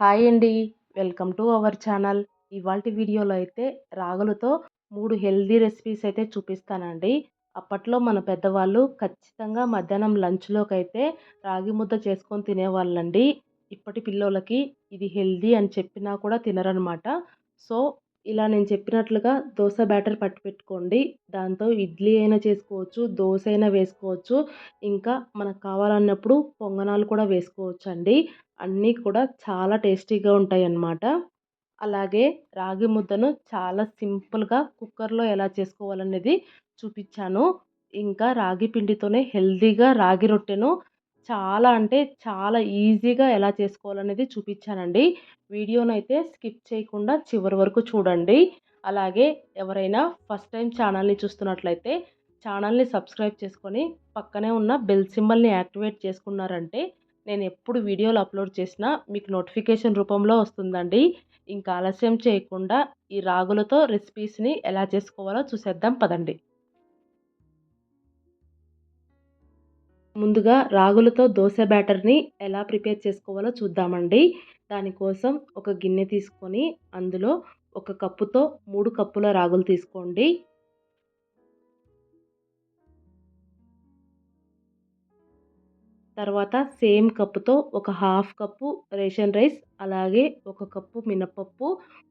Hi అండి. Welcome to our channel. ఇవాళ వీడియోలో అయితే రాగులతో మూడు హెల్దీ రెసిపీస్ అయితే చూపిస్తానండి. అప్పట్లో మన పెద్దవాళ్ళు ఖచ్చితంగా మధ్యాహ్నం లంచ్లోకి అయితే రాగి ముద్ద చేసుకొని తినేవాళ్ళండి. ఇప్పటి పిల్లోలకి ఇది హెల్దీ అని చెప్పినా కూడా తినరనమాట. సో ఇలా నేను చెప్పినట్లుగా దోశ బ్యాటర్ పట్టి పెట్టుకోండి. దాంతో ఇడ్లీ అయినా చేసుకోవచ్చు దోశ అయినా వేసుకోవచ్చు. ఇంకా మనకు కావాలన్నప్పుడు పొంగనాలు కూడా వేసుకోవచ్చు అండి అన్నీ కూడా చాలా టేస్టీగా ఉంటాయి అన్నమాట అలాగే రాగి ముద్దను చాలా సింపుల్గా కుక్కర్లో ఎలా చేసుకోవాలనేది చూపించాను. ఇంకా రాగి పిండితోనే హెల్దీగా రాగి రొట్టెను చాలా అంటే చాలా ఈజీగా ఎలా చేసుకోవాలనేది చూపించానండి. వీడియోను అయితే స్కిప్ చేయకుండా చివరి వరకు చూడండి. అలాగే ఎవరైనా ఫస్ట్ టైం ఛానల్ని చూస్తున్నట్లయితే ఛానల్ని సబ్స్క్రైబ్ చేసుకొని పక్కనే ఉన్న బెల్ సింబల్ని యాక్టివేట్ చేసుకున్నారంటే నేను ఎప్పుడు వీడియోలు అప్లోడ్ చేసినా మీకు నోటిఫికేషన్ రూపంలో వస్తుందండి. ఇంకా ఆలస్యం చేయకుండా ఈ రాగులతో రెసిపీస్ని ఎలా చేసుకోవాలో చూసేద్దాం పదండి. ముందుగా రాగులతో దోశ బ్యాటర్ని ఎలా ప్రిపేర్ చేసుకోవాలో చూద్దామండి. దానికోసం ఒక గిన్నె తీసుకొని అందులో ఒక కప్పుతో మూడు కప్పుల రాగులు తీసుకోండి. తర్వాత సేమ్ కప్పుతో ఒక హాఫ్ కప్పు రేషన్ రైస్ అలాగే ఒక కప్పు మినపప్పు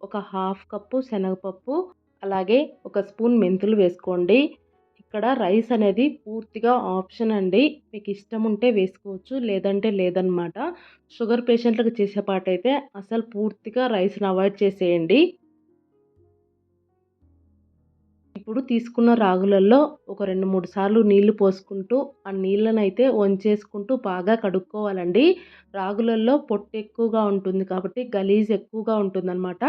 ఒక హాఫ్ కప్పు శనగపప్పు అలాగే ఒక స్పూన్ మెంతులు వేసుకోండి. ఇక్కడ రైస్ అనేది పూర్తిగా ఆప్షన్ అండి. మీకు ఇష్టం ఉంటే వేసుకోవచ్చు లేదంటే లేదనమాట షుగర్ పేషెంట్లకు చేసే పాట అయితే అసలు పూర్తిగా రైస్ని అవాయిడ్ చేసేయండి. ఇప్పుడు తీసుకున్న రాగులలో ఒక రెండు మూడు సార్లు నీళ్ళు పోసుకుంటూ ఆ నీళ్ళను అయితే వంచేసుకుంటూ బాగా కడుక్కోవాలండి. రాగులలో పొట్టు ఎక్కువగా ఉంటుంది కాబట్టి గలీజ్ ఎక్కువగా ఉంటుందన్నమాట.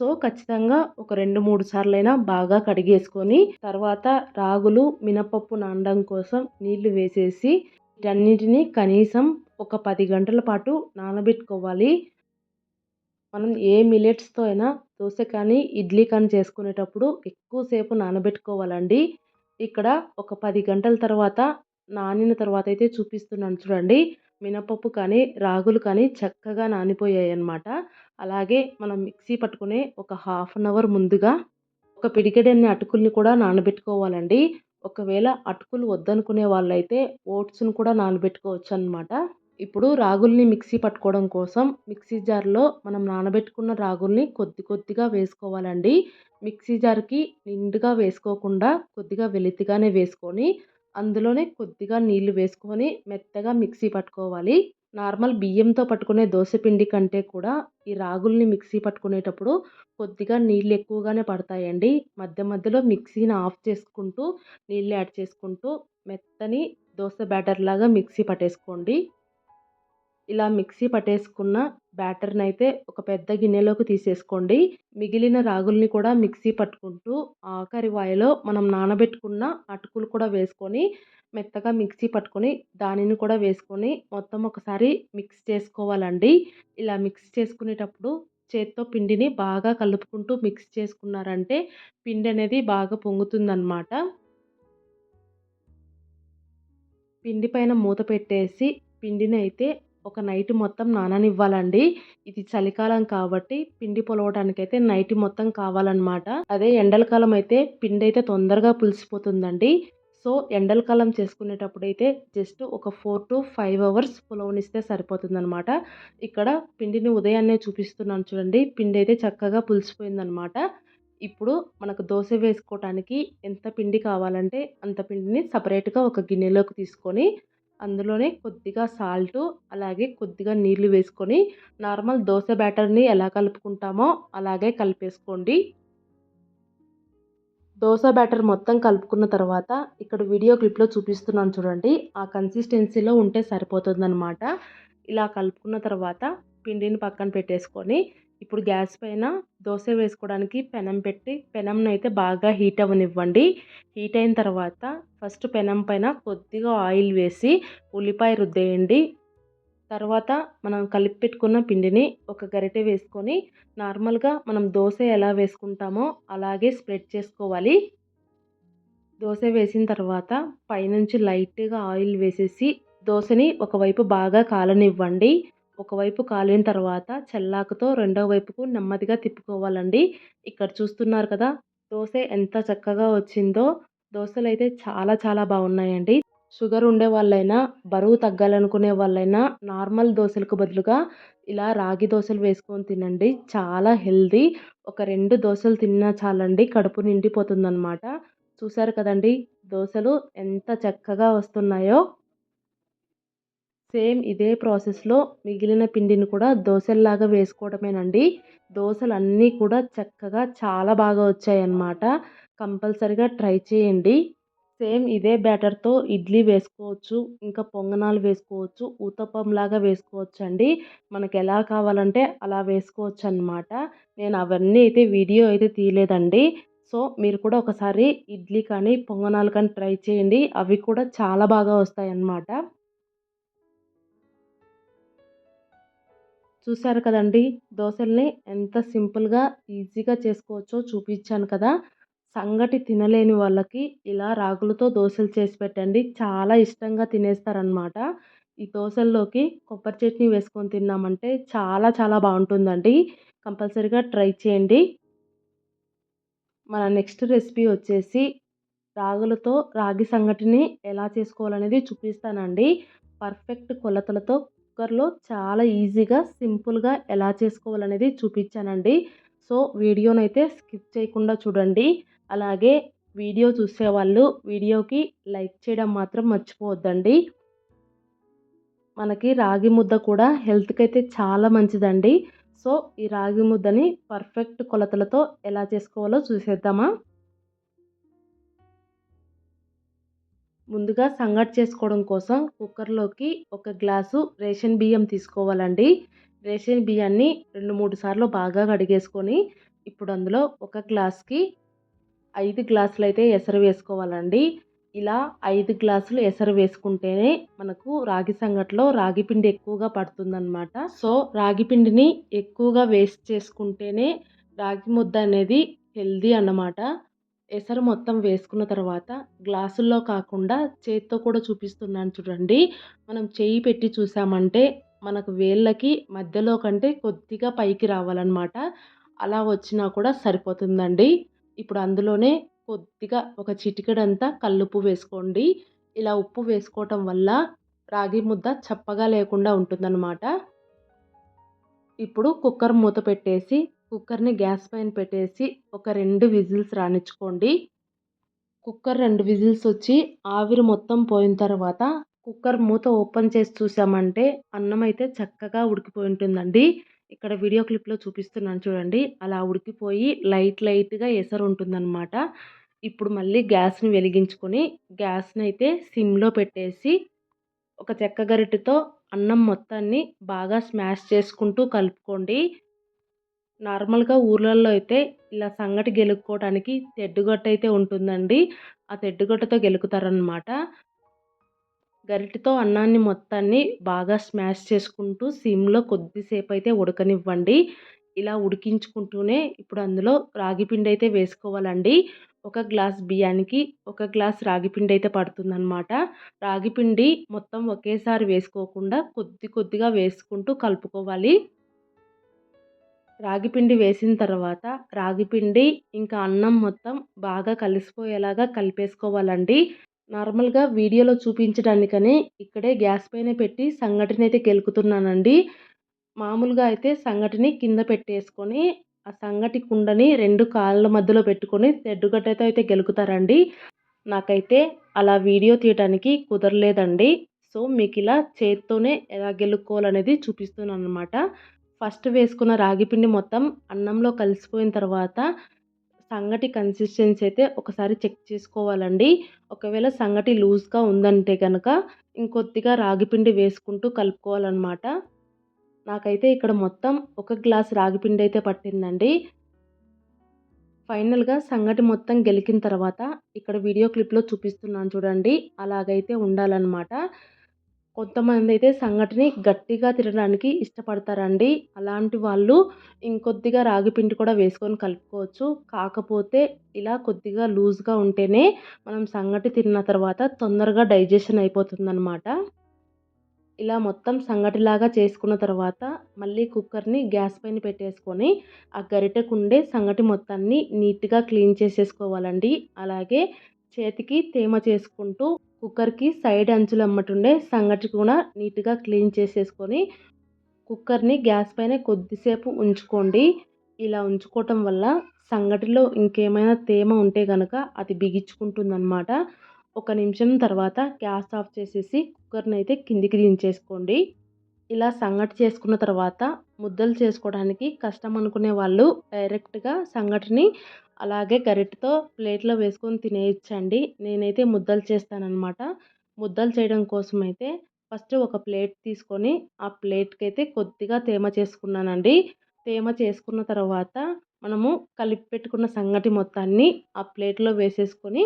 సో ఖచ్చితంగా ఒక రెండు మూడు సార్లైనా బాగా కడిగేసుకొని తర్వాత రాగులు మినపప్పు నానడం కోసం నీళ్ళు వేసేసి వీటన్నిటినీ కనీసం ఒక పది గంటల పాటు నానబెట్టుకోవాలి. మనం ఏ మిలెట్స్తో అయినా దోశ కానీ ఇడ్లీ కానీ చేసుకునేటప్పుడు ఎక్కువసేపు నానబెట్టుకోవాలండి. ఇక్కడ ఒక పది గంటల తర్వాత నానిన తర్వాత అయితే చూపిస్తున్నాను చూడండి. మినపప్పు కానీ రాగులు కానీ చక్కగా నానిపోయాయి అన్నమాట అలాగే మనం మిక్సీ పట్టుకునే ఒక హాఫ్ అన్ అవర్ ముందుగా ఒక పిడికెడన్ని అటుకుల్ని కూడా నానబెట్టుకోవాలండి. ఒకవేళ అటుకులు వద్దనుకునే వాళ్ళైతే ఓట్స్ను కూడా నానబెట్టుకోవచ్చు అనమాట ఇప్పుడు రాగుల్ని మిక్సీ పట్టుకోవడం కోసం మిక్సీ జార్లో మనం నానబెట్టుకున్న రాగుల్ని కొద్ది కొద్దిగా వేసుకోవాలండి. మిక్సీ జార్కి నిండుగా వేసుకోకుండా కొద్దిగా వెలితిగానే వేసుకొని అందులోనే కొద్దిగా నీళ్ళు వేసుకొని మెత్తగా మిక్సీ పట్టుకోవాలి. నార్మల్ బియ్యంతో పట్టుకునే పిండి కంటే కూడా ఈ రాగుల్ని మిక్సీ పట్టుకునేటప్పుడు కొద్దిగా నీళ్ళు ఎక్కువగానే పడతాయండి. మధ్య మధ్యలో మిక్సీని ఆఫ్ చేసుకుంటూ నీళ్ళు యాడ్ చేసుకుంటూ మెత్తని దోశ బ్యాటర్ లాగా మిక్సీ పట్టేసుకోండి. ఇలా మిక్సీ పట్టేసుకున్న బ్యాటర్ని అయితే ఒక పెద్ద గిన్నెలోకి తీసేసుకోండి. మిగిలిన రాగుల్ని కూడా మిక్సీ పట్టుకుంటూ ఆఖరి వాయిలో మనం నానబెట్టుకున్న అటుకులు కూడా వేసుకొని మెత్తగా మిక్సీ పట్టుకొని దానిని కూడా వేసుకొని మొత్తం ఒకసారి మిక్స్ చేసుకోవాలండి. ఇలా మిక్స్ చేసుకునేటప్పుడు చేత్తో పిండిని బాగా కలుపుకుంటూ మిక్స్ చేసుకున్నారంటే పిండి అనేది బాగా పొంగుతుందన్నమాట. పిండి పైన మూత పెట్టేసి పిండిని అయితే ఒక నైట్ మొత్తం నాననివ్వాలండి. ఇది చలికాలం కాబట్టి పిండి పొలవడానికి అయితే నైట్ మొత్తం కావాలన్నమాట. అదే ఎండలకాలం అయితే పిండి అయితే తొందరగా పులిసిపోతుందండి. సో ఎండలకాలం చేసుకునేటప్పుడు అయితే జస్ట్ ఒక ఫోర్ టు ఫైవ్ అవర్స్ పులవనిస్తే సరిపోతుందనమాట ఇక్కడ పిండిని ఉదయాన్నే చూపిస్తున్నాను చూడండి. పిండి అయితే చక్కగా పులిసిపోయిందనమాట ఇప్పుడు మనకు దోశ వేసుకోవటానికి ఎంత పిండి కావాలంటే అంత పిండిని సపరేట్గా ఒక గిన్నెలోకి తీసుకొని అందులోనే కొద్దిగా సాల్టు అలాగే కొద్దిగా నీళ్ళు వేసుకొని నార్మల్ దోశ బ్యాటర్ని ఎలా కలుపుకుంటామో అలాగే కలిపేసుకోండి. దోశ బ్యాటర్ మొత్తం కలుపుకున్న తర్వాత ఇక్కడ వీడియో క్లిప్లో చూపిస్తున్నాను చూడండి. ఆ కన్సిస్టెన్సీలో ఉంటే సరిపోతుందన్నమాట. ఇలా కలుపుకున్న తర్వాత పిండిని పక్కన పెట్టేసుకొని ఇప్పుడు గ్యాస్ పైన దోశ వేసుకోవడానికి పెనం పెట్టి పెనంను అయితే బాగా హీట్ అవ్వనివ్వండి. హీట్ అయిన తర్వాత ఫస్ట్ పెనం పైన కొద్దిగా ఆయిల్ వేసి ఉల్లిపాయ రుద్దేయండి. తర్వాత మనం కలిపి పెట్టుకున్న పిండిని ఒక గరిటె వేసుకొని నార్మల్గా మనం దోశ ఎలా వేసుకుంటామో అలాగే స్ప్రెడ్ చేసుకోవాలి. దోశ వేసిన తర్వాత పైనుంచి లైట్గా ఆయిల్ వేసేసి దోశని ఒకవైపు బాగా కాలనివ్వండి. ఒకవైపు కాలిన తర్వాత చెల్లాకుతో రెండో వైపుకు నెమ్మదిగా తిప్పుకోవాలండి. ఇక్కడ చూస్తున్నారు కదా దోశ ఎంత చక్కగా వచ్చిందో దోశలు అయితే చాలా చాలా బాగున్నాయండి. షుగర్ ఉండే వాళ్ళైనా బరువు తగ్గాలనుకునే వాళ్ళైనా నార్మల్ దోశలకు బదులుగా ఇలా రాగి దోశలు వేసుకొని తినండి. చాలా హెల్దీ. ఒక రెండు దోశలు తిన్నా చాలండి కడుపు నిండిపోతుందన్నమాట. చూసారు కదండి దోశలు ఎంత చక్కగా వస్తున్నాయో. సేమ్ ఇదే ప్రాసెస్లో మిగిలిన పిండిని కూడా దోశల్లాగా వేసుకోవడమేనండి. దోశలు అన్నీ కూడా చక్కగా చాలా బాగా వచ్చాయన్నమాట. కంపల్సరిగా ట్రై చేయండి. సేమ్ ఇదే బ్యాటర్తో ఇడ్లీ వేసుకోవచ్చు ఇంకా పొంగనాలు వేసుకోవచ్చు ఊతప్పంలాగా వేసుకోవచ్చు అండి మనకు ఎలా కావాలంటే అలా వేసుకోవచ్చు అనమాట నేను అవన్నీ అయితే వీడియో అయితే తీయలేదండి. సో మీరు కూడా ఒకసారి ఇడ్లీ కానీ పొంగనాలు కానీ ట్రై చేయండి. అవి కూడా చాలా బాగా వస్తాయి అన్నమాట చూశారు కదండి! దోశల్ని ఎంత సింపుల్గా ఈజీగా చేసుకోవచ్చో చూపించాను కదా! సంగటి తినలేని వాళ్ళకి ఇలా రాగులతో దోశలు చేసి పెట్టండి. చాలా ఇష్టంగా తినేస్తారనమాట ఈ దోశల్లోకి కొబ్బరి చట్నీ వేసుకొని తిన్నామంటే చాలా చాలా బాగుంటుందండి. కంపల్సరీగా ట్రై చేయండి. మన నెక్స్ట్ రెసిపీ వచ్చేసి రాగులతో రాగి సంగటిని ఎలా చేసుకోవాలనేది చూపిస్తానండి. పర్ఫెక్ట్ కొలతలతో కుక్కర్లో చాలా ఈజీగా సింపుల్గా ఎలా చేసుకోవాలనేది చూపించానండి. సో వీడియోనైతే స్కిప్ చేయకుండా చూడండి. అలాగే వీడియో చూసేవాళ్ళు వీడియోకి లైక్ చేయడం మాత్రం మర్చిపోవద్దండి. మనకి రాగి ముద్ద కూడా హెల్త్కి అయితే చాలా మంచిదండి. సో ఈ రాగి ముద్దని పర్ఫెక్ట్ కొలతలతో ఎలా చేసుకోవాలో చూసేద్దామా? ముందుగా సంగటి చేసుకోవడం కోసం కుక్కర్లోకి ఒక గ్లాసు రేషన్ బియ్యం తీసుకోవాలండి. రేషన్ బియ్యాన్ని రెండు మూడు సార్లు బాగా కడిగేసుకొని ఇప్పుడు అందులో ఒక గ్లాస్కి ఐదు గ్లాసులు అయితే ఎసరు వేసుకోవాలండి. ఇలా ఐదు గ్లాసులు ఎసరు వేసుకుంటేనే మనకు రాగి సంగట్లో రాగి పిండి ఎక్కువగా పడుతుందన్నమాట. సో రాగి పిండిని ఎక్కువగా వేస్ట్ చేసుకుంటేనే రాగి ముద్ద అనేది హెల్దీ అన్నమాట. ఎసరు మొత్తం వేసుకున్న తర్వాత గ్లాసుల్లో కాకుండా చేత్తో కూడా చూపిస్తున్నాను చూడండి. మనం చేయి పెట్టి చూసామంటే మనకు వేళ్ళకి మధ్యలో కంటే కొద్దిగా పైకి రావాలన్నమాట. అలా వచ్చినా కూడా సరిపోతుందండి. ఇప్పుడు అందులోనే కొద్దిగా ఒక చిటికెడంతా కల్లుప్పు వేసుకోండి. ఇలా ఉప్పు వేసుకోవటం వల్ల రాగి ముద్ద చప్పగా లేకుండా ఉంటుందన్నమాట. ఇప్పుడు కుక్కర్ మూత పెట్టేసి కుక్కర్ని గ్యాస్ పైన పెట్టేసి ఒక రెండు విజిల్స్ రానిచ్చుకోండి. కుక్కర్ రెండు విజిల్స్ వచ్చి ఆవిరి మొత్తం పోయిన తర్వాత కుక్కర్ మూత ఓపెన్ చేసి చూసామంటే అన్నం అయితే చక్కగా ఉడికిపోయి ఉంటుందండి. ఇక్కడ వీడియో క్లిప్లో చూపిస్తున్నాను చూడండి. అలా ఉడికిపోయి లైట్ లైట్గా ఎసరు ఉంటుందన్నమాట. ఇప్పుడు మళ్ళీ గ్యాస్ని వెలిగించుకొని గ్యాస్ని అయితే సిమ్లో పెట్టేసి ఒక చెక్క గరిటెతో అన్నం మొత్తాన్ని బాగా స్మాష్ చేసుకుంటూ కలుపుకోండి. నార్మల్గా ఊర్లలో అయితే ఇలా సంగటి గెలుక్కోవడానికి తెడ్డుగట్ట అయితే ఉంటుందండి. ఆ తెడ్డుగట్టతో గెలుకుతారనమాట గరిటెతో అన్నాన్ని మొత్తాన్ని బాగా స్మాష్ చేసుకుంటూ సిమ్లో కొద్దిసేపు అయితే ఉడకనివ్వండి. ఇలా ఉడికించుకుంటూనే ఇప్పుడు అందులో రాగి పిండి అయితే వేసుకోవాలండి. ఒక గ్లాస్ బియ్యానికి ఒక గ్లాస్ రాగి పిండి అయితే పడుతుందన్నమాట రాగిపిండి మొత్తం ఒకేసారి వేసుకోకుండా కొద్ది కొద్దిగా వేసుకుంటూ కలుపుకోవాలి. రాగిపిండి వేసిన తర్వాత రాగిపిండి ఇంకా అన్నం మొత్తం బాగా కలిసిపోయేలాగా కలిపేసుకోవాలండి. నార్మల్గా వీడియోలో చూపించడానికని ఇక్కడే గ్యాస్ పైన పెట్టి సంగటిని అయితే కెలుకుతున్నానండి. మామూలుగా అయితే సంగటిని కింద పెట్టేసుకొని ఆ సంగటి కుండని రెండు కాళ్ళ మధ్యలో పెట్టుకొని తెడ్డుగడ్డతో అయితే గెలుకుతారండి. నాకైతే అలా వీడియో తీయటానికి కుదరలేదండి. సో మీకు ఇలా చేత్తోనే ఎలా గెలుక్కోవాలనేది చూపిస్తున్నాను అనమాట ఫస్ట్ వేసుకున్న రాగిపిండి మొత్తం అన్నంలో కలిసిపోయిన తర్వాత సంగటి కన్సిస్టెన్సీ అయితే ఒకసారి చెక్ చేసుకోవాలండి. ఒకవేళ సంగటి లూజ్గా ఉందంటే కనుక ఇంకొద్దిగా రాగిపిండి వేసుకుంటూ కలుపుకోవాలన్నమాట. నాకైతే ఇక్కడ మొత్తం ఒక గ్లాస్ రాగిపిండి అయితే పట్టిందండి. ఫైనల్గా సంగటి మొత్తం గెలికిన తర్వాత ఇక్కడ వీడియో క్లిప్లో చూపిస్తున్నాను చూడండి. అలాగైతే ఉండాలన్నమాట. కొంతమంది అయితే సంగటిని గట్టిగా తినడానికి ఇష్టపడతారండి. అలాంటి వాళ్ళు ఇంకొద్దిగా రాగి పిండి కూడా వేసుకొని కలుపుకోవచ్చు. కాకపోతే ఇలా కొద్దిగా లూజ్గా ఉంటేనే మనం సంగటి తిన్న తర్వాత తొందరగా డైజెషన్ అయిపోతుందన్నమాట. ఇలా మొత్తం సంగటిలాగా చేసుకున్న తర్వాత మళ్ళీ కుక్కర్ని గ్యాస్ పైన పెట్టేసుకొని ఆ గరిటెకుండే సంగటి మొత్తాన్ని నీట్గా క్లీన్ చేసేసుకోవాలండి. అలాగే చేతికి తేమ చేసుకుంటూ కుక్కర్కి సైడ్ అంచులు అమ్మటుండే సంగటి కూడా నీట్గా క్లీన్ చేసేసుకొని కుక్కర్ని గ్యాస్ పైన కొద్దిసేపు ఉంచుకోండి. ఇలా ఉంచుకోవటం వల్ల సంగటిలో ఇంకేమైనా తేమ ఉంటే కనుక అది బిగించుకుంటుందన్నమాట. ఒక నిమిషం తర్వాత గ్యాస్ ఆఫ్ చేసేసి కుక్కర్ని అయితే కిందికి దించేసుకోండి. ఇలా సంగటి చేసుకున్న తర్వాత ముద్దలు చేసుకోవడానికి కష్టం అనుకునే వాళ్ళు డైరెక్ట్గా సంగటిని అలాగే గరిటెతో ప్లేట్లో వేసుకొని తినేయచ్చండి. నేనైతే ముద్దలు చేస్తానన్నమాట. ముద్దలు చేయడం కోసం అయితే ఫస్ట్ ఒక ప్లేట్ తీసుకొని ఆ ప్లేట్కి అయితే కొద్దిగా తేమ చేసుకున్నానండి. తేమ చేసుకున్న తర్వాత మనము కలిపి పెట్టుకున్న సంగటి మొత్తాన్ని ఆ ప్లేట్లో వేసేసుకొని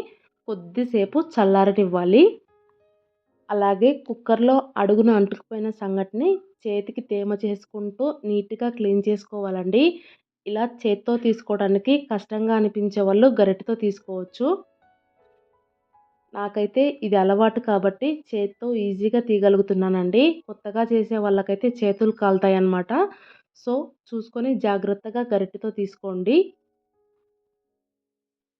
కొద్దిసేపు చల్లారనివ్వాలి. అలాగే కుక్కర్లో అడుగున అంటుకుపోయిన సంగటిని చేతికి తేమ చేసుకుంటూ నీట్గా క్లీన్ చేసుకోవాలండి. ఇలా చేత్తో తీసుకోవడానికి కష్టంగా అనిపించే వాళ్ళు గరిటతో తీసుకోవచ్చు. నాకైతే ఇది అలవాటు కాబట్టి చేత్తో ఈజీగా తీయగలుగుతున్నానండి. కొత్తగా చేసే వాళ్ళకైతే చేతులు కాలుతాయి అన్నమాట సో చూసుకొని జాగ్రత్తగా గరిటతో తీసుకోండి.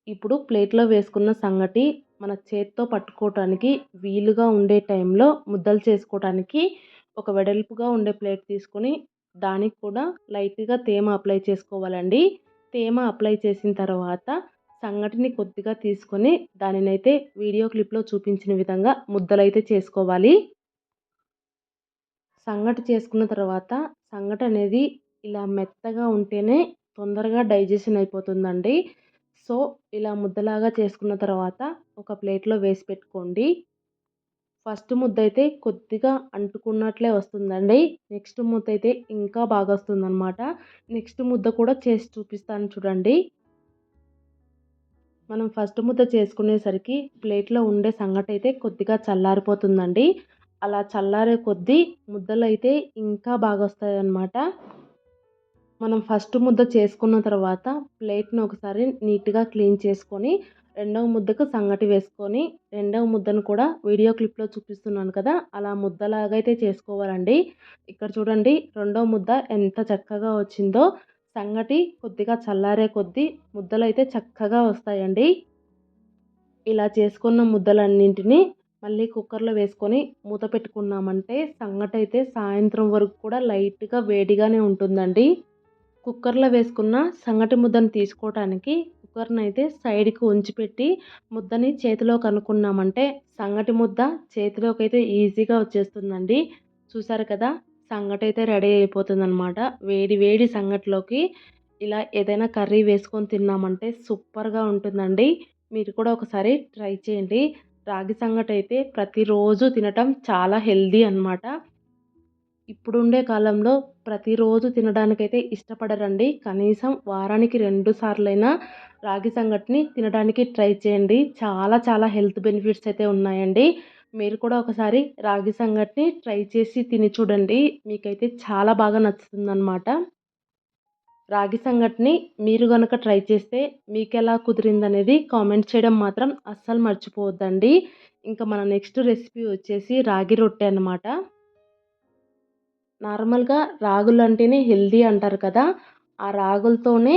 ఇప్పుడు ప్లేట్లో వేసుకున్న సంగటి మన చేత్తో పట్టుకోవటానికి వీలుగా ఉండే టైంలో ముద్దలు చేసుకోవటానికి ఒక వెడల్పుగా ఉండే ప్లేట్ తీసుకొని దానికి కూడా లైట్గా తేమ అప్లై చేసుకోవాలండి. తేమ అప్లై చేసిన తర్వాత సంగటిని కొద్దిగా తీసుకొని దానినైతే వీడియో క్లిప్లో చూపించిన విధంగా ముద్దలైతే చేసుకోవాలి. సంగటి చేసుకున్న తర్వాత సంగటి అనేది ఇలా మెత్తగా ఉంటేనే తొందరగా డైజెషన్ అయిపోతుందండి. సో ఇలా ముద్దలాగా చేసుకున్న తర్వాత ఒక ప్లేట్లో వేసి పెట్టుకోండి. ఫస్ట్ ముద్ద అయితే కొద్దిగా అంటుకున్నట్లే వస్తుందండి. నెక్స్ట్ ముద్ద అయితే ఇంకా బాగా వస్తుందన్నమాట నెక్స్ట్ ముద్ద కూడా చేసి చూపిస్తాను చూడండి. మనం ఫస్ట్ ముద్ద చేసుకునేసరికి ప్లేట్లో ఉండే సంగటి అయితే కొద్దిగా చల్లారిపోతుందండి. అలా చల్లారే కొద్దీ ముద్దలు అయితే ఇంకా బాగా వస్తాయన్నమాట మనం ఫస్ట్ ముద్ద చేసుకున్న తర్వాత ప్లేట్ని ఒకసారి నీట్గా క్లీన్ చేసుకొని రెండవ ముద్దకు సంగటి వేసుకొని రెండవ ముద్దను కూడా వీడియో క్లిప్లో చూపిస్తున్నాను కదా అలా ముద్దలాగా అయితే చేసుకోవాలండి. ఇక్కడ చూడండి రెండవ ముద్ద ఎంత చక్కగా వచ్చిందో. సంగటి కొద్దిగా చల్లారే కొద్దీ ముద్దలు అయితే చక్కగా వస్తాయండి. ఇలా చేసుకున్న ముద్దలన్నింటినీ మళ్ళీ కుక్కర్లో వేసుకొని మూత పెట్టుకున్నామంటే సంగటి అయితే సాయంత్రం వరకు కూడా లైట్గా వేడిగానే ఉంటుందండి. కుక్కర్లో వేసుకున్న సంగటి ముద్దను తీసుకోవటానికి కుక్కర్ని అయితే సైడ్కి ఉంచిపెట్టి ముద్దని చేతిలో కనుక్కున్నామంటే సంగటి ముద్ద చేతిలోకి అయితే ఈజీగా వచ్చేస్తుందండి. చూసారు కదా సంగటి అయితే రెడీ అయిపోతుందన్నమాట. వేడి వేడి సంగటిలోకి ఇలా ఏదైనా కర్రీ వేసుకొని తిన్నామంటే సూపర్గా ఉంటుందండి. మీరు కూడా ఒకసారి ట్రై చేయండి. రాగి సంగటి అయితే ప్రతిరోజు తినటం చాలా హెల్దీ అనమాట ఇప్పుడుండే కాలంలో ప్రతిరోజు తినడానికైతే ఇష్టపడరండి. కనీసం వారానికి రెండు సార్లైనా రాగి సంగటిని తినడానికి ట్రై చేయండి. చాలా చాలా హెల్త్ బెనిఫిట్స్ అయితే ఉన్నాయండి. మీరు కూడా ఒకసారి రాగి సంగటిని ట్రై చేసి తిని చూడండి. మీకైతే చాలా బాగా నచ్చుతుందన్నమాట. రాగి సంగటిని మీరు కనుక ట్రై చేస్తే మీకు ఎలా కుదిరిందనేది కామెంట్ చేయడం మాత్రం అస్సలు మర్చిపోవద్దండి. ఇంకా మన నెక్స్ట్ రెసిపీ వచ్చేసి రాగి రొట్టె అనమాట నార్మల్గా రాగులు అంటేనే హెల్దీ అంటారు కదా ఆ రాగులతోనే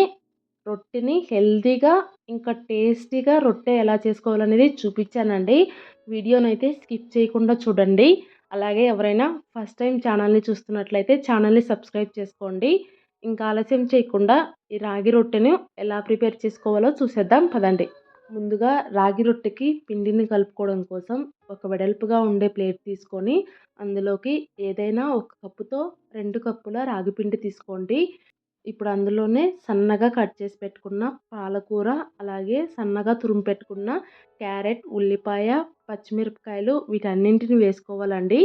రొట్టెని హెల్దీగా ఇంకా టేస్టీగా రొట్టె ఎలా చేసుకోవాలనేది చూపించానండి. వీడియోనైతే స్కిప్ చేయకుండా చూడండి. అలాగే ఎవరైనా ఫస్ట్ టైం ఛానల్ని చూస్తున్నట్లయితే ఛానల్ని సబ్స్క్రైబ్ చేసుకోండి. ఇంకా ఆలస్యం చేయకుండా ఈ రాగి రొట్టెను ఎలా ప్రిపేర్ చేసుకోవాలో చూసేద్దాం పదండి. ముందుగా రాగి రొట్టెకి పిండిని కలుపుకోవడం కోసం ఒక వెడల్పుగా ఉండే ప్లేట్ తీసుకొని అందులోకి ఏదైనా ఒక కప్పుతో రెండు కప్పుల రాగి పిండి తీసుకోండి. ఇప్పుడు అందులోనే సన్నగా కట్ చేసి పెట్టుకున్న పాలకూర అలాగే సన్నగా తురుము పెట్టుకున్న క్యారెట్ ఉల్లిపాయ పచ్చిమిరపకాయలు వీటన్నింటిని వేసుకోవాలండి.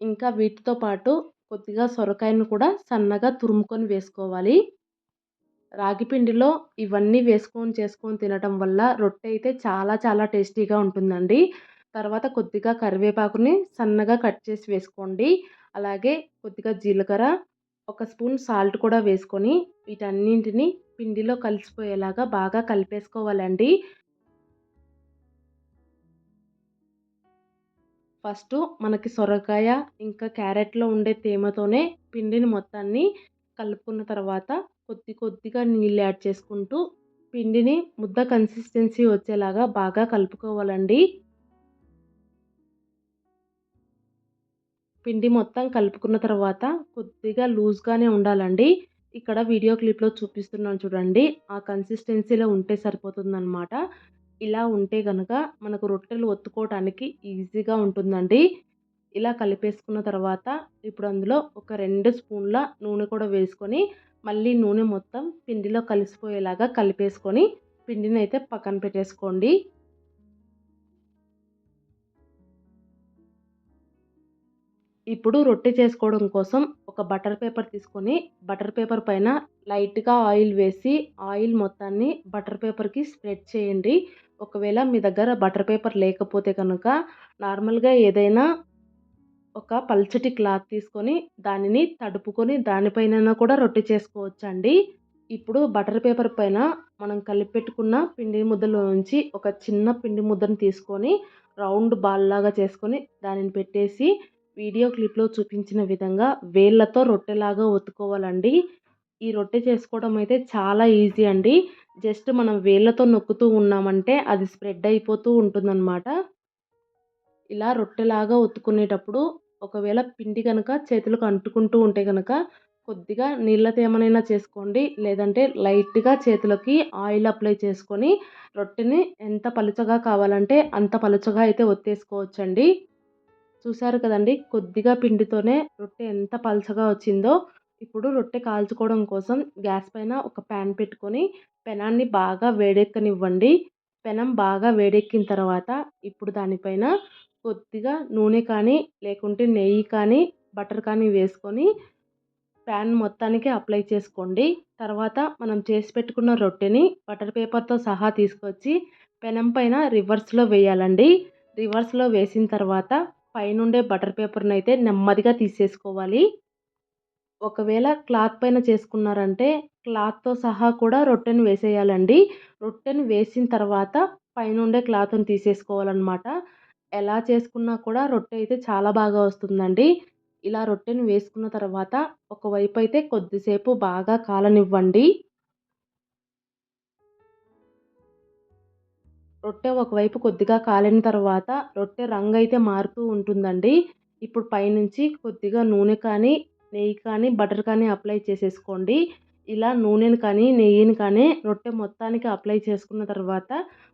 ఇంకా వీటితో పాటు కొద్దిగా సొరకాయను కూడా సన్నగా తురుముకొని వేసుకోవాలి. రాగి పిండిలో ఇవన్నీ వేసుకొని చేసుకొని తినటం వల్ల రొట్టె అయితే చాలా చాలా టేస్టీగా ఉంటుందండి. తర్వాత కొద్దిగా కరివేపాకుని సన్నగా కట్ చేసి వేసుకోండి. అలాగే కొద్దిగా జీలకర్ర ఒక స్పూన్ సాల్ట్ కూడా వేసుకొని వీటన్నింటిని పిండిలో కలిసిపోయేలాగా బాగా కలిపేసుకోవాలండి. ఫస్ట్ మనకి సొరకాయ ఇంకా క్యారెట్లో ఉండే తేమతోనే పిండిని మొత్తాన్ని కలుపుకున్న తర్వాత కొద్ది కొద్దిగా నీళ్ళు యాడ్ చేసుకుంటూ పిండిని ముద్ద కన్సిస్టెన్సీ వచ్చేలాగా బాగా కలుపుకోవాలండి. పిండి మొత్తం కలుపుకున్న తర్వాత కొద్దిగా లూజ్గానే ఉండాలండి. ఇక్కడ వీడియో క్లిప్లో చూపిస్తున్నాను చూడండి. ఆ కన్సిస్టెన్సీలో ఉంటే సరిపోతుందన్నమాట. ఇలా ఉంటే కనుక మనకు రొట్టెలు ఒత్తుకోవటానికి ఈజీగా ఉంటుందండి. ఇలా కలిపేసుకున్న తర్వాత ఇప్పుడు అందులో ఒక రెండు స్పూన్ల నూనె కూడా వేసుకొని మళ్ళీ నూనె మొత్తం పిండిలో కలిసిపోయేలాగా కలిపేసుకొని పిండిని అయితే పక్కన పెట్టేసుకోండి. ఇప్పుడు రొట్టె చేసుకోవడం కోసం ఒక బటర్ పేపర్ తీసుకొని బటర్ పేపర్ పైన లైట్గా ఆయిల్ వేసి ఆయిల్ మొత్తాన్ని బటర్ పేపర్కి స్ప్రెడ్ చేయండి. ఒకవేళ మీ దగ్గర బటర్ పేపర్ లేకపోతే కనుక నార్మల్గా ఏదైనా ఒక పల్చటి క్లాత్ తీసుకొని దానిని తడుపుకొని దానిపైన కూడా రొట్టె చేసుకోవచ్చండి. ఇప్పుడు బటర్ పేపర్ పైన మనం కలిపెట్టుకున్న పిండి ముద్దలో నుంచి ఒక చిన్న పిండి ముద్దను తీసుకొని రౌండ్ బాల్ లాగా చేసుకొని దానిని పెట్టేసి వీడియో క్లిప్లో చూపించిన విధంగా వేళ్ళతో రొట్టెలాగా ఒత్తుకోవాలండి. ఈ రొట్టె చేసుకోవడం అయితే చాలా ఈజీ అండి. జస్ట్ మనం వేళ్ళతో నొక్కుతూ ఉన్నామంటే అది స్ప్రెడ్ అయిపోతూ ఉంటుందన్నమాట. ఇలా రొట్టెలాగా ఒత్తుకునేటప్పుడు ఒకవేళ పిండి కనుక చేతులకు అంటుకుంటూ ఉంటే కనుక కొద్దిగా నీళ్ళ తేమనైనా చేసుకోండి. లేదంటే లైట్గా చేతులకి ఆయిల్ అప్లై చేసుకొని రొట్టెని ఎంత పలుచగా కావాలంటే అంత పలుచగా అయితే ఒత్తేసుకోవచ్చండి. చూసారు కదండి? కొద్దిగా పిండితోనే రొట్టె ఎంత పలచగా వచ్చిందో ఇప్పుడు రొట్టె కాల్చుకోవడం కోసం గ్యాస్ పైన ఒక ప్యాన్ పెట్టుకొని పెనాన్ని బాగా వేడెక్కనివ్వండి. పెనం బాగా వేడెక్కిన తర్వాత ఇప్పుడు దానిపైన కొద్దిగా నూనె కానీ లేకుంటే నెయ్యి కానీ బటర్ కానీ వేసుకొని ప్యాన్ మొత్తానికి అప్లై చేసుకోండి. తర్వాత మనం చేసి పెట్టుకున్న రొట్టెని బటర్ పేపర్తో సహా తీసుకొచ్చి పెనం పైన రివర్స్లో వేయాలండి. రివర్స్లో వేసిన తర్వాత పైనుండే బటర్ పేపర్ని అయితే నెమ్మదిగా తీసేసుకోవాలి. ఒకవేళ క్లాత్ పైన చేసుకున్నారంటే క్లాత్తో సహా కూడా రొట్టెను వేసేయాలండి. రొట్టెను వేసిన తర్వాత పైనుండే క్లాత్ని తీసేసుకోవాలన్నమాట. ఎలా చేసుకున్నా కూడా రొట్టె అయితే చాలా బాగా వస్తుందండి. ఇలా రొట్టెను వేసుకున్న తర్వాత ఒకవైపు అయితే కొద్దిసేపు బాగా కాలనివ్వండి. రొట్టె ఒకవైపు కొద్దిగా కాలిన తర్వాత రొట్టె రంగు అయితే మారుతూ ఉంటుందండి. ఇప్పుడు పైనుంచి కొద్దిగా నూనె కానీ నెయ్యి కానీ బటర్ కానీ అప్లై చేసేసుకోండి. ఇలా నూనెని కానీ నెయ్యిని కానీ రొట్టె మొత్తానికి అప్లై చేసుకున్న తర్వాత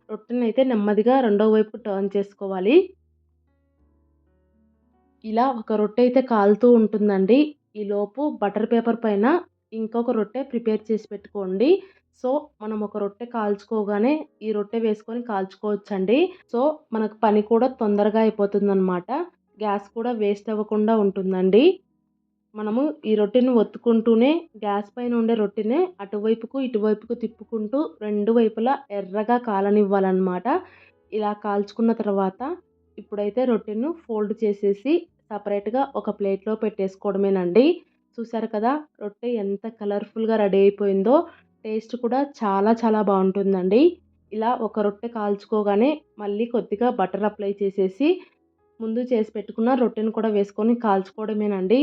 రొట్టెని అయితే నెమ్మదిగా రెండో వైపు టర్న్ చేసుకోవాలి. ఇలా ఒక రొట్టె అయితే కాలుతూ ఉంటుందండి. ఈలోపు బటర్ పేపర్ పైన ఇంకొక రొట్టె ప్రిపేర్ చేసి పెట్టుకోండి. సో మనం ఒక రొట్టె కాల్చుకోగానే ఈ రొట్టె వేసుకొని కాల్చుకోవచ్చండి. సో మనకు పని కూడా తొందరగా అయిపోతుందన్నమాట. గ్యాస్ కూడా వేస్ట్ అవ్వకుండా ఉంటుందండి. మనము ఈ రొట్టెను ఒత్తుకుంటూనే గ్యాస్ పైన ఉండే రొట్టెని అటువైపుకు ఇటువైపుకు తిప్పుకుంటూ రెండు వైపులా ఎర్రగా కాలనివ్వాలన్నమాట. ఇలా కాల్చుకున్న తర్వాత ఇప్పుడైతే రొట్టెను ఫోల్డ్ చేసేసి సపరేట్గా ఒక ప్లేట్లో పెట్టేసుకోవడమేనండి. చూసారు కదా రొట్టె ఎంత కలర్ఫుల్గా రెడీ అయిపోయిందో టేస్ట్ కూడా చాలా చాలా బాగుంటుందండి. ఇలా ఒక రొట్టె కాల్చుకోగానే మళ్ళీ కొద్దిగా బటర్ అప్లై చేసేసి ముందు చేసి పెట్టుకున్న రొట్టెను కూడా వేసుకొని కాల్చుకోవడమేనండి.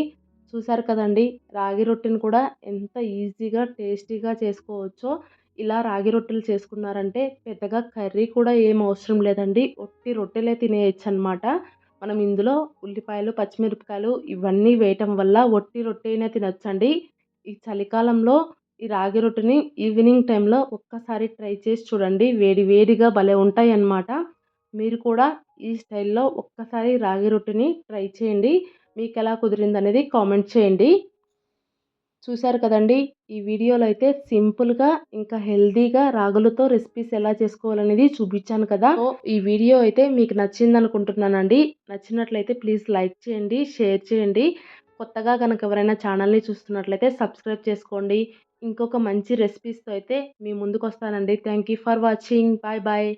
చూసారు కదండి రాగి రొట్టెని కూడా ఎంత ఈజీగా టేస్టీగా చేసుకోవచ్చో. ఇలా రాగి రొట్టెలు చేసుకున్నారంటే పెద్దగా కర్రీ కూడా ఏం అవసరం లేదండి. ఒట్టి రొట్టెలే తినేయచ్చు అనమాట మనం ఇందులో ఉల్లిపాయలు పచ్చిమిరపకాయలు ఇవన్నీ వేయటం వల్ల ఒట్టి రొట్టె అయినా తినచ్చండి. ఈ చలికాలంలో ఈ రాగి రొట్టెని ఈవినింగ్ టైంలో ఒక్కసారి ట్రై చేసి చూడండి. వేడి వేడిగా భలే ఉంటాయి అన్నమాట మీరు కూడా ఈ స్టైల్లో ఒక్కసారి రాగి రొట్టెని ట్రై చేయండి. మీకు ఎలా కుదిరింది అనేది కామెంట్ చేయండి. చూశారు కదండి ఈ వీడియోలో అయితే సింపుల్గా ఇంకా హెల్దీగా రాగులతో రెసిపీస్ ఎలా చేసుకోవాలనేది చూపించాను కదా. ఈ వీడియో అయితే మీకు నచ్చింది అనుకుంటున్నానండి నచ్చినట్లయితే ప్లీజ్ లైక్ చేయండి షేర్ చేయండి. కొత్తగా కనుక ఎవరైనా ఛానల్ని చూస్తున్నట్లయితే సబ్స్క్రైబ్ చేసుకోండి. ఇంకొక మంచి రెసిపీస్తో అయితే మీ ముందుకు వస్తానండి thank you for watching. Bye bye.